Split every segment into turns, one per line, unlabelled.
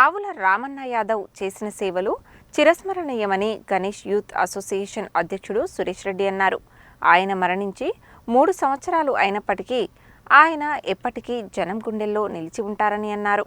ఆవుల రామన్న యాదవ్ చేసిన సేవలు చిరస్మరణీయమని గణేష్ యూత్ అసోసియేషన్ అధ్యక్షుడు సురేష్ రెడ్డి అన్నారు. ఆయన మరణించి మూడు సంవత్సరాలు అయినప్పటికీ ఆయన ఎప్పటికీ జనం గుండెల్లో నిలిచి ఉంటారని అన్నారు.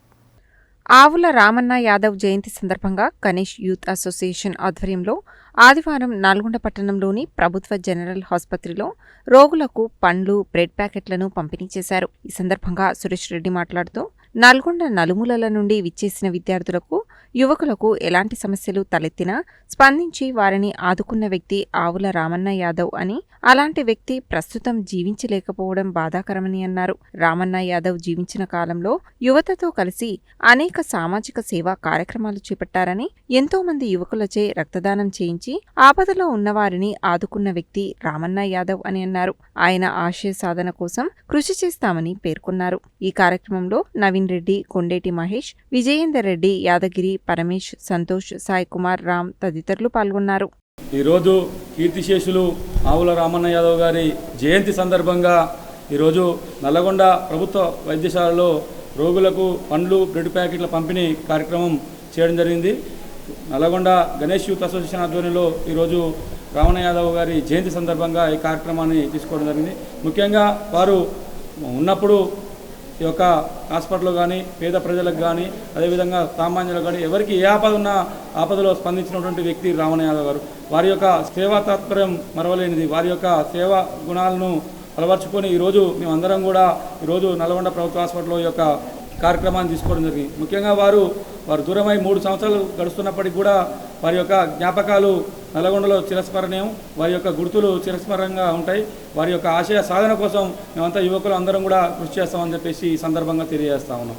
ఆవుల రామన్న యాదవ్ జయంతి సందర్భంగా గణేష్ యూత్ అసోసియేషన్ ఆధ్వర్యంలో ఆదివారం నల్గొండ పట్టణంలోని ప్రభుత్వ జనరల్ ఆసుపత్రిలో రోగులకు పండ్లు బ్రెడ్ ప్యాకెట్లను పంపిణీ చేశారు. ఈ సందర్భంగా సురేష్ రెడ్డి మాట్లాడుతూ నల్గొండ నలుమూలల నుండి విచ్చేసిన విద్యార్థులకు యువకులకు ఎలాంటి సమస్యలు తలెత్తినా స్పందించి వారిని ఆదుకున్న వ్యక్తి ఆవుల రామన్న యాదవ్ అని. అలాంటి వ్యక్తి ప్రస్తుతం జీవించలేకపోవడం బాధాకరమని అన్నారు. రామన్న యాదవ్ జీవించిన కాలంలో యువతతో కలిసి అనేక సామాజిక సేవా కార్యక్రమాలు చేపట్టారని ఎంతో మంది యువకులచే రక్తదానం చేయించి ఆపదలో ఉన్నవారిని ఆదుకున్న వ్యక్తి రామన్న యాదవ్ అని అన్నారు. ఆయన ఆశయ సాధన కోసం కృషి చేస్తామని పేర్కొన్నారు. ఈ కార్యక్రమంలో నవీన్ రెడ్డి కొండేటి మహేష్ విజయేందర్ రెడ్డి యాదగిరి పరమేష్ సంతోష్ సాయి కుమార్ రామ్ తదితరులు పాల్గొన్నారు.
ఈరోజు కీర్తిశేషులు ఆవుల రామన్న యాదవ్ గారి జయంతి సందర్భంగా ఈరోజు నల్లగొండ ప్రభుత్వ వైద్యశాలలో రోగులకు పండ్లు బ్రెడ్ ప్యాకెట్ల పంపిణీ కార్యక్రమం చేయడం జరిగింది. నల్లగొండ గణేష్ యూత్ అసోసియేషన్ ఆధ్వర్యంలో ఈరోజు రావణ యాదవ్ గారి జయంతి సందర్భంగా ఈ కార్యక్రమాన్ని తీసుకోవడం జరిగింది. ముఖ్యంగా వారు ఉన్నప్పుడు ఈ యొక్క హాస్పిటల్లో కానీ పేద ప్రజలకు కానీ అదేవిధంగా సామాన్యులకు కానీ ఎవరికి ఏ ఆపద ఉన్నా ఆపదలో స్పందించినటువంటి వ్యక్తి రామణ యాదవ్ గారు. వారి యొక్క సేవా తాత్పర్యం మరవలేనిది. వారి యొక్క సేవా గుణాలను అలవర్చుకొని ఈరోజు మేమందరం కూడా ఈరోజు నల్గొండ ప్రభుత్వ హాస్పిటల్ యొక్క కార్యక్రమాన్ని తీసుకోవడం జరిగింది. ముఖ్యంగా వారు వారు దూరమై మూడు సంవత్సరాలు గడుస్తున్నప్పటికీ కూడా వారి యొక్క జ్ఞాపకాలు నల్గొండలో చిరస్మరణీయం. వారి యొక్క గుర్తులు చిరస్మరణంగా ఉంటాయి. వారి యొక్క ఆశయ సాధన కోసం మేమంతా యువకులు అందరం కూడా కృషి చేస్తామని చెప్పేసి ఈ సందర్భంగా తెలియజేస్తా ఉన్నాం.